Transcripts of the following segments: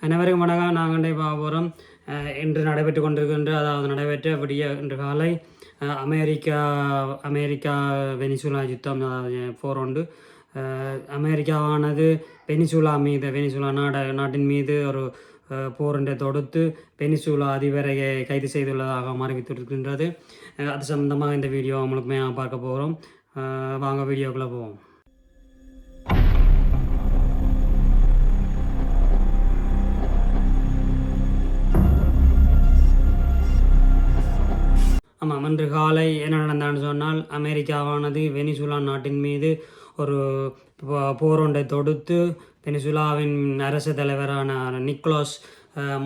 அனைவருக்கும் வணக்கம். நாங்கள் பார்க்க இன்று நடைபெற்று கொண்டிருக்கின்ற அதாவது நடைபெற்ற விடிய இன்று காலை அமெரிக்கா அமெரிக்கா வெனிசுலா யுத்தம் போர் உண்டு அமெரிக்காவானது வெனிசுலா மீது வெனிசுலா நாட நாட்டின் மீது ஒரு அஹ், போரினை தொடுத்து பெனிசூலா அதிபரை கைது செய்துள்ளதாக அறிவித்திருக்கின்றது. அது சம்பந்தமாக இந்த வீடியோ முழுமையாக பார்க்க போகிறோம். வாங்க வீடியோக்குள்ளே போவோம். ஆமாம் இன்று காலை என்ன நடந்தான்னு சொன்னால் அமெரிக்காவானது வெனிசுலா நாட்டின் மீது ஒரு போரொன்றை தொடுத்து வெனிசுலாவின் அரசு தலைவரான நிக்லோஸ்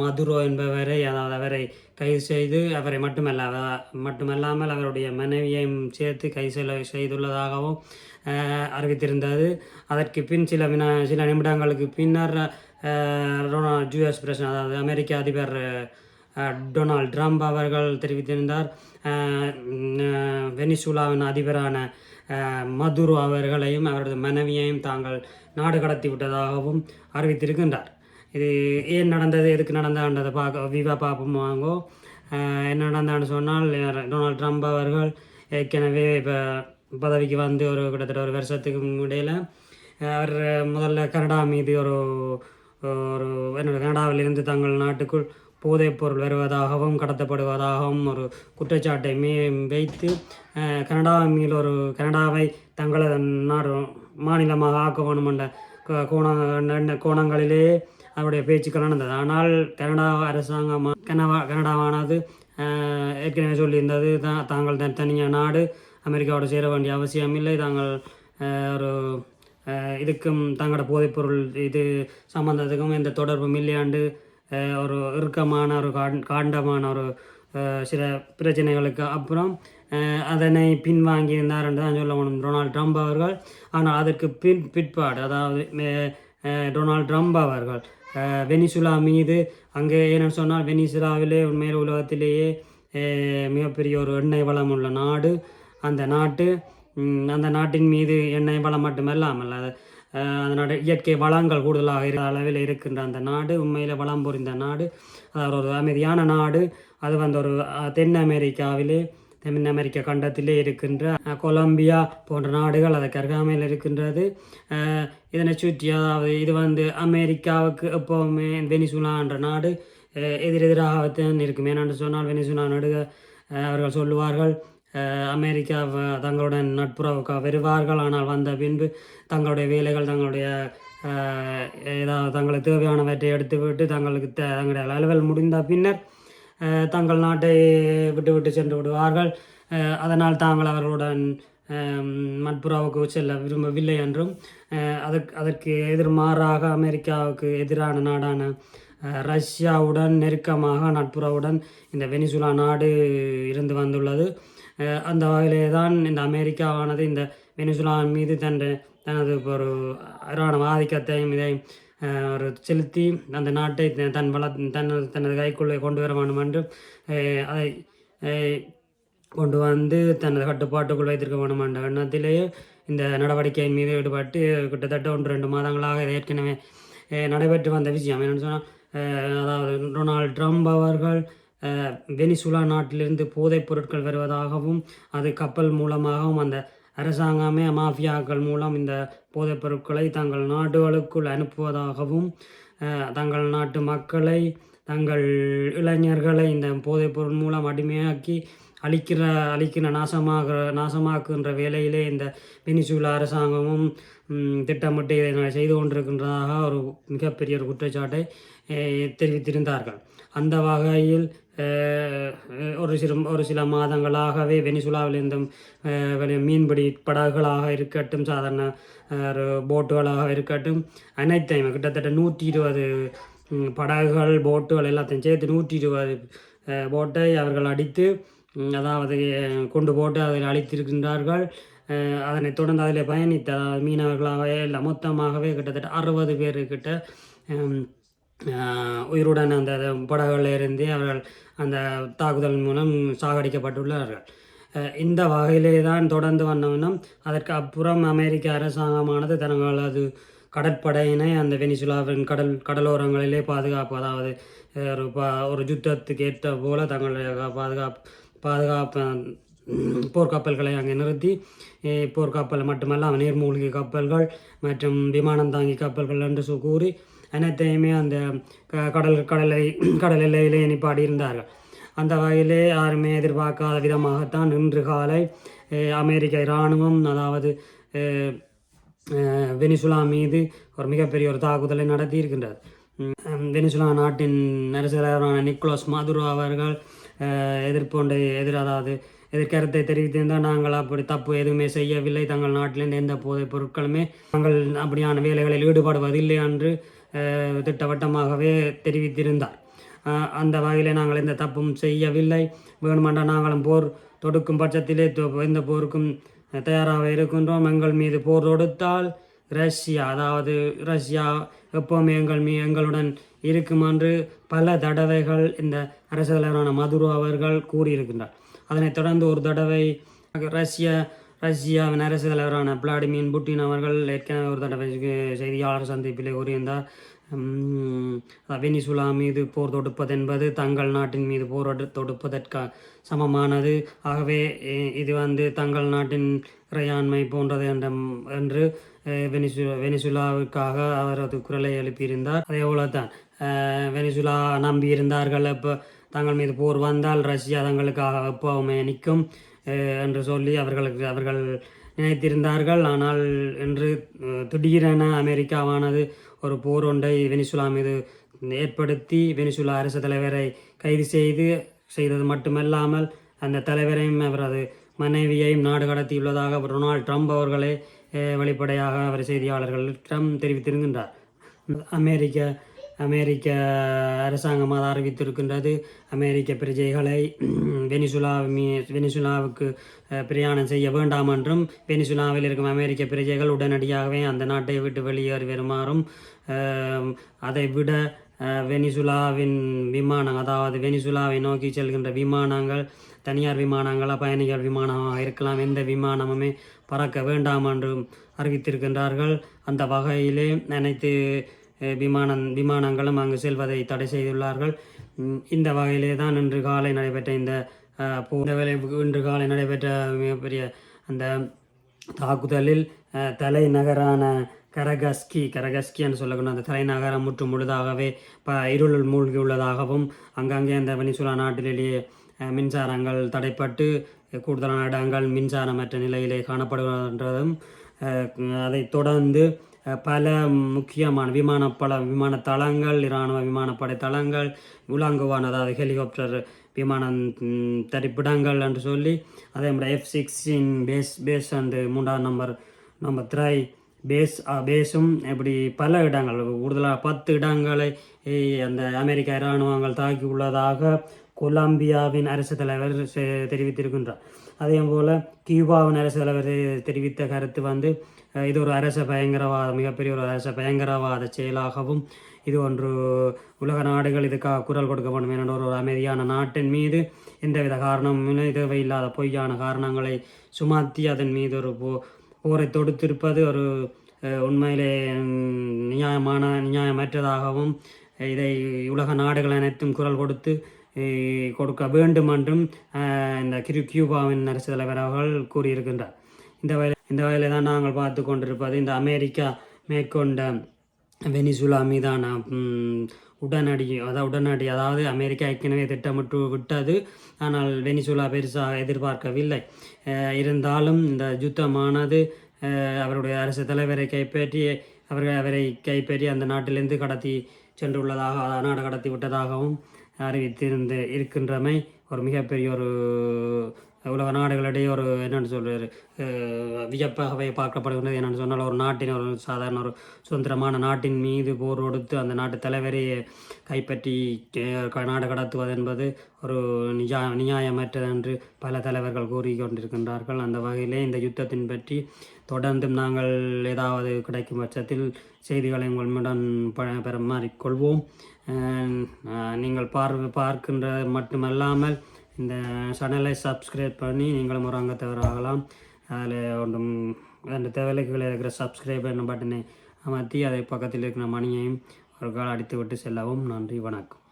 மதுரோ என்பவரை அதாவது அவரை கைது செய்து அவரை மட்டுமல்ல மட்டுமல்லாமல் அவருடைய மனைவியையும் சேர்த்து கைது செய்துள்ளதாகவும் அறிவித்திருந்தது. அதற்கு பின் சில வினா சில நிமிடங்களுக்கு பின்னர் ஜூஎஸ் பிரசன் அதாவது அமெரிக்க அதிபர் டொனால்ட் ட்ரம்ப் அவர்கள் தெரிவித்திருந்தார். வெனிசுலாவின் அதிபரான மதுரு அவர்களையும் அவரது மனைவியையும் தாங்கள் நாடு கடத்தி விட்டதாகவும் அறிவித்திருக்கின்றார். இது ஏன் நடந்தது எதுக்கு நடந்தான்றதை பார்க்க விவா பார்ப்போம் வாங்கோ. என்ன நடந்தான்னு சொன்னால் டொனால்ட் ட்ரம்ப் அவர்கள் ஏற்கனவே இப்போ பதவிக்கு வந்து ஒரு கிட்டத்தட்ட ஒரு வருஷத்துக்கு இடையில் அவர் முதல்ல கனடா மீது ஒரு ஒரு என்னோட கனடாவிலிருந்து தங்கள் நாட்டுக்குள் போதைப் பொருள் வருவதாகவும் கடத்தப்படுவதாகவும் ஒரு குற்றச்சாட்டை மே வைத்து கனடா கனடாவின் மீது ஒரு கனடாவை தங்களது நாடு மாநிலமாக ஆக்க வேண்டும் என்ற கோண கோணங்களிலே அவருடைய பேச்சுக்கள் நடந்தது. ஆனால் கனடா அரசாங்கம் கனடா கனடாவானது ஏற்கனவே சொல்லியிருந்தது தான் தாங்கள் தன் தனியாக நாடு அமெரிக்காவோட சேர வேண்டிய அவசியமில்லை தாங்கள் ஒரு இதுக்கும் தங்களோட போதைப்பொருள் இது சம்பந்தத்துக்கும் எந்த தொடர்பும் இல்லையாண்டு ஒரு இறுக்கமான ஒரு காண் காண்டமான ஒரு சில பிரச்சனைகளுக்கு அப்புறம் அதனை பின்வாங்கி இருந்தார் என்று தான் சொல்ல முடியும். டொனால்ட் ட்ரம்ப் அவர்கள் ஆனால் அதற்கு பின் பிற்பாடு அதாவது டொனால்ட் ட்ரம்ப் அவர்கள் வெனிசுலா மீது அங்கே என்னென்னு சொன்னால் வெனிசுலாவிலே உண்மையில் உலகத்திலேயே மிகப்பெரிய ஒரு எண்ணெய் வளம் உள்ள நாடு. அந்த நாட்டு அந்த நாட்டின் மீது எண்ணெய் வளம் மட்டுமல்லாமல் அது அந்த நாடு இயற்கை வளங்கள் கூடுதலாக இருக்கிற அளவில் இருக்கின்ற அந்த நாடு உண்மையில் வளம் புரிந்த நாடு. அதாவது ஒரு அமைதியான நாடு. அது வந்து ஒரு தென் அமெரிக்காவிலே தென் அமெரிக்க கண்டத்திலே இருக்கின்ற கொலம்பியா போன்ற நாடுகள் அதற்கு அருகாமையில் இருக்கின்றது. இதனை சுற்றி அதாவது இது வந்து அமெரிக்காவுக்கு எப்போவுமே வெனிசுலா என்ற நாடு எதிரெதிராகத்தான் இருக்கும். ஏனென்று சொன்னால் வெனிசுலா நடுக அவர்கள் சொல்லுவார்கள் அமெரிக்கா வ- தங்களுடன் நட்புறவுக்கு வருவார்கள் ஆனால் வந்த பின்பு தங்களுடைய வேலைகள் தங்களுடைய ஏதாவது தங்களுக்கு தேவையானவற்றை எடுத்துவிட்டு தங்களுக்கு தே- தங்களுடைய அலுவல் முடிந்த பின்னர் தங்கள் நாட்டை விட்டு விட்டு சென்று விடுவார்கள். அதனால் தாங்கள் அவர்களுடன் அஹ், செல்ல விரும்பவில்லை என்றும் அதற்கு அதற்கு எதிர்மாறாக அமெரிக்காவுக்கு எதிரான நாடான ரஷ்யாவுடன் நெருக்கமாக நட்புறவுடன் இந்த வெனிசுலா நாடு இருந்து வந்துள்ளது. அந்த வகையிலே தான் இந்த அமெரிக்காவானது இந்த வெனிசுலாவின் மீது தன் தனது ஒரு இராணுவ ஆதிக்கத்தையும் இதையும் ஒரு செலுத்தி அந்த நாட்டை தன் வள தன் தனது கைக்குள்ளே கொண்டு வர வேண்டும் என்று அதை கொண்டு வந்து தனது கட்டுப்பாட்டுக்குள் வைத்திருக்க வேண்டும் என்ற எண்ணத்திலேயே இந்த நடவடிக்கையின் மீது ஈடுபட்டு கிட்டத்தட்ட ஒன்று ரெண்டு மாதங்களாக இது ஏற்கனவே நடைபெற்று வந்த விஷயம். என்னென்னு சொன்னால் அதாவது டொனால்ட் ட்ரம்ப் அவர்கள் வெனிசுலா நாட்டிலிருந்து போதைப் பொருட்கள் வருவதாகவும் அது கப்பல் மூலமாகவும் அந்த அரசாங்கமே மாஃபியாக்கள் மூலம் இந்த போதைப் பொருட்களை தங்கள் நாடுகளுக்குள் அனுப்புவதாகவும் தங்கள் நாட்டு மக்களை தங்கள் இளைஞர்களை இந்த போதைப் பொருள் மூலம் அடிமையாக்கி அழிக்கிற அழிக்கிற நாசமாக நாசமாக்குகின்ற வேலையிலே இந்த வெனிசுலா அரசாங்கமும் திட்டமிட்டு இதை செய்து கொண்டிருக்கின்றதாக ஒரு மிகப்பெரிய ஒரு குற்றச்சாட்டை தெரிவித்திருந்தார்கள் அந்த வகையில் ஒரு சில ஒரு சில மாதங்களாகவே வெனிசுலாவிலிருந்தும் மீன்பிடி படகுகளாக இருக்கட்டும் சாதாரண ஒரு போட்டுகளாக இருக்கட்டும் அனைத்தையும் கிட்டத்தட்ட நூற்றி இருபது படகுகள் போட்டுகள் எல்லாத்தையும் சேர்த்து நூற்றி இருபது போட்டை அவர்கள் அடித்து அதாவது கொண்டு போட்டு அதில் அழித்திருக்கின்றார்கள். அதனைத் தொடர்ந்து அதில் பயணித்த அதாவது மீனவர்களாகவே இல்லை மொத்தமாகவே கிட்டத்தட்ட அறுபது பேருக்கிட்ட உயிருடன் அந்த படகுகளிலிருந்து அவர்கள் அந்த தாக்குதல் மூலம் சாகடிக்கப்பட்டுள்ளார்கள். இந்த வகையிலே தான் தொடர்ந்து வந்தவனும் அதற்கு அப்புறம் அமெரிக்க அரசாங்கமானது தங்களது கடற்படையினை அந்த வெனிசுலாவின் கடல் கடலோரங்களிலே பாதுகாப்பு அதாவது ஒரு பா ஒரு யுத்தத்துக்கு ஏற்ற போல தங்களுடைய பாதுகாப்பு பாதுகாப்பு போர்க்கப்பல்களை அங்கே நிறுத்தி போர்க்கப்பல் மட்டுமல்ல நீர்மூழ்கி கப்பல்கள் மற்றும் விமானம் தாங்கி கப்பல்கள் என்று கூறி அனைத்தையுமே அந்த க- கடல் கடலை கடல் எல்லையிலே நிப்பாடி இருந்தார்கள் அந்த வகையிலே யாருமே எதிர்பார்க்காத விதமாகத்தான் இன்று காலை அமெரிக்க இராணுவம் அதாவது வெனிசுலா மீது ஒரு மிகப்பெரிய ஒரு தாக்குதலை நடத்தியிருக்கின்றது. வெனிசுலா நாட்டின் அரசரான நிக்கோலஸ் மாதுரோ அவர்கள் எதிர்ப்பொன்றை எதிர் அதாவது எதிர்கருத்தை தெரிவித்திருந்தால் நாங்கள் அப்படி தப்பு எதுவுமே செய்யவில்லை. தங்கள் நாட்டிலிருந்து எந்த போதைப் பொருட்களுமே நாங்கள் அப்படியான வேலைகளில் ஈடுபடுவதில்லை என்று திட்டவட்டமாகவே தெரிவித்திருந்தார். அந்த வகையில் நாங்கள் எந்த தப்பும் செய்யவில்லை. வேணுமென்றால் நாங்களும் போர் தொடுக்கும் பட்சத்திலே எந்த போருக்கும் தயாராக இருக்கின்றோம். எங்கள் மீது போர் தொடுத்தால் ரஷ்யா அதாவது ரஷ்யா எப்போவுமே எங்கள் மீ எங்களுடன் இருக்கும் என்று பல தடவைகள் இந்த அரசு தலைவரான மதுரோ அவர்கள் கூறியிருக்கின்றார். அதனைத் தொடர்ந்து ஒரு தடவை ரஷ்ய ரஷ்யாவின் அரசு தலைவரான விளாடிமிர் புட்டின் அவர்கள் ஏற்கனவே ஒரு தடவை செய்தியாளர் சந்திப்பிலே கூறியிருந்தார் வெனிசுலா மீது போர் தொடுப்பது என்பது தங்கள் நாட்டின் மீது போர் தொடுப்பதற்கு சமமானது ஆகவே இது வந்து தங்கள் நாட்டின் இறையாண்மை போன்றது என்ற என்று வெனிசுலா வெனிசு வெனிசுலாவுக்காக அவரது குரலை எழுப்பியிருந்தார் அதே போலத்தான் தான் வெனிசுலா நம்பியிருந்தார்கள் இப்போ தங்கள் மீது போர் வந்தால் ரஷ்யா தங்களுக்காக எப்போவுமே நிற்கும் என்று சொல்லி அவர்களுக்கு அவர்கள் நினைத்திருந்தார்கள். ஆனால் என்று திடீரென அமெரிக்காவானது ஒரு போர் ஒன்றை வெனிசுலா மீது ஏற்படுத்தி வெனிசுலா அரசு தலைவரை கைது செய்து செய்தது மட்டுமல்லாமல் அந்த தலைவரையும் அவரது மனைவியையும் நாடு கடத்தியுள்ளதாக டொனால்ட் ட்ரம்ப் அவர்களே வெளிப்படையாக அவர் செய்தியாளர்களிடம் தெரிவித்திருக்கின்றார். அமெரிக்க அமெரிக்க அரசாங்கம் அதை அறிவித்திருக்கின்றது. அமெரிக்க பிரஜைகளை வெனிசுலா வெனிசுலாவுக்கு பிரயாணம் செய்ய வேண்டாம் என்றும் வெனிசுலாவில் இருக்கும் அமெரிக்க பிரஜைகள் உடனடியாகவே அந்த நாட்டை விட்டு வெளியேறி வருமாறும் அதை விட வெனிசுலாவின் விமானம் அதாவது வெனிசுலாவை நோக்கி செல்கின்ற விமானங்கள் தனியார் விமானங்களாக பயணிகள் விமானமாக இருக்கலாம் எந்த விமானமுமே பறக்க வேண்டாம் என்றும் அறிவித்திருக்கின்றார்கள். அந்த வகையிலே அனைத்து விமானம் விமானங்களும் அங்கு செல்வதை தடை செய்துள்ளார்கள். இந்த வகையிலே தான் இன்று காலை நடைபெற்ற இந்த இந்த வேலை இன்று காலை நடைபெற்ற மிகப்பெரிய அந்த தாக்குதலில் தலைநகரான கரகஸ்கி கரகஸ்கி என்று சொல்லக்கூடிய அந்த தலைநகரம் முற்று முழுதாகவே ப இருளில் மூழ்கியுள்ளதாகவும் அங்கங்கே அந்த வெனிசுலா நாட்டிலேயே மின்சாரங்கள் தடைப்பட்டு கூடுதலான இடங்கள் மின்சாரமற்ற நிலையிலே காணப்படுகின்றதும் அதைத் தொடர்ந்து பல முக்கியமான விமானப்பட விமான தளங்கள் இராணுவ விமானப்படை தளங்கள் உலாங்குவான் அதாவது ஹெலிகாப்டர் விமானம் தரிப்பிடங்கள் என்று சொல்லி அதே மாதிரி F sixteen phase phase and மூன்றாம் நம்பர் நம்பர் த்ரை பேஸ் பேஸும் இப்படி பல இடங்கள் கூடுதலாக பத்து இடங்களை அந்த அமெரிக்க இராணுவங்கள் தாக்கி உள்ளதாக கொலம்பியாவின் அரசு தலைவர் செ- தெரிவித்திருக்கின்றார். அதே போல் கியூபாவின் அரசு தலைவர் தெரிவித்த கருத்து வந்து இது ஒரு அரச பயங்கரவாத மிகப்பெரிய ஒரு அரச பயங்கரவாத செயலாகவும் இது ஒன்று உலக நாடுகள் இதுக்காக குரல் கொடுக்க வேண்டும் என்ற ஒரு அமைதியான நாட்டின் மீது எந்தவித காரணமும் இல்லை, தேவையில்லாத பொய்யான காரணங்களை சுமத்தி அதன் மீது ஒரு போ போரை தொடுத்திருப்பது ஒரு உண்மையிலே நியாயமான நியாயமற்றதாகவும் இதை உலக நாடுகள் அனைத்தும் குரல் கொடுத்து கொடுக்க வேண்டும் என்றும் இந்த கிரு கியூபாவின் அரசு தலைவர் அவர்கள் கூறியிருக்கின்றார் இந்த வகையில் இந்த வகையில் தான் நாங்கள் பார்த்து கொண்டிருப்பது இந்த அமெரிக்கா மேற்கொண்ட வெனிசுலா மீதான உடனடி அதாவது உடனடி அதாவது அமெரிக்கா ஏற்கனவே திட்டமிட்டு விட்டது ஆனால் வெனிசுலா பெருசாக எதிர்பார்க்கவில்லை அஹ், இருந்தாலும் இந்த யுத்தமானது அஹ், அவருடைய அரசு தலைவரை கைப்பற்றி அவர்கள் அவரை கைப்பற்றி அந்த நாட்டிலிருந்து கடத்தி சென்றுள்ளதாக நாடு கடத்தி விட்டதாகவும் அறிவித்திருந்து இருக்கின்றமை ஒரு மிகப்பெரிய ஒரு உலக நாடுகளிடையே ஒரு என்னென்னு சொல்கிறார் வியப்பாகவே பார்க்கப்படுகின்றது. என்னென்னு சொன்னால் ஒரு நாட்டின் ஒரு சாதாரண ஒரு சுதந்திரமான நாட்டின் மீது போர் கொடுத்து அந்த நாட்டு தலைவரை கைப்பற்றி க- நாடு கடத்துவது என்பது ஒரு நிஜா நியாயமற்றது என்று பல தலைவர்கள் கூறிக்கொண்டிருக்கின்றார்கள். அந்த வகையிலே இந்த யுத்தத்தின் பற்றி தொடர்ந்தும் நாங்கள் ஏதாவது கிடைக்கும் பட்சத்தில் செய்திகளை உங்களுடன் ப- பெறமாறிக்கொள்வோம் Uh, நீங்கள் பார்வை பார்க்கின்றது மட்டுமல்லாமல் இந்த சேனலை சப்ஸ்கிரைப் பண்ணி நீங்களும் ஒரு அங்கத்தவராகலாம். அதில் ஒன்றும் அந்த தேவைகளில் இருக்கிற சப்ஸ்கிரைப் என்ன பட்டனை அமர்த்தி அதை பக்கத்தில் இருக்கிற மணியையும் ஒரு கால் அடித்து விட்டு செல்லவும் நன்றி வணக்கம்.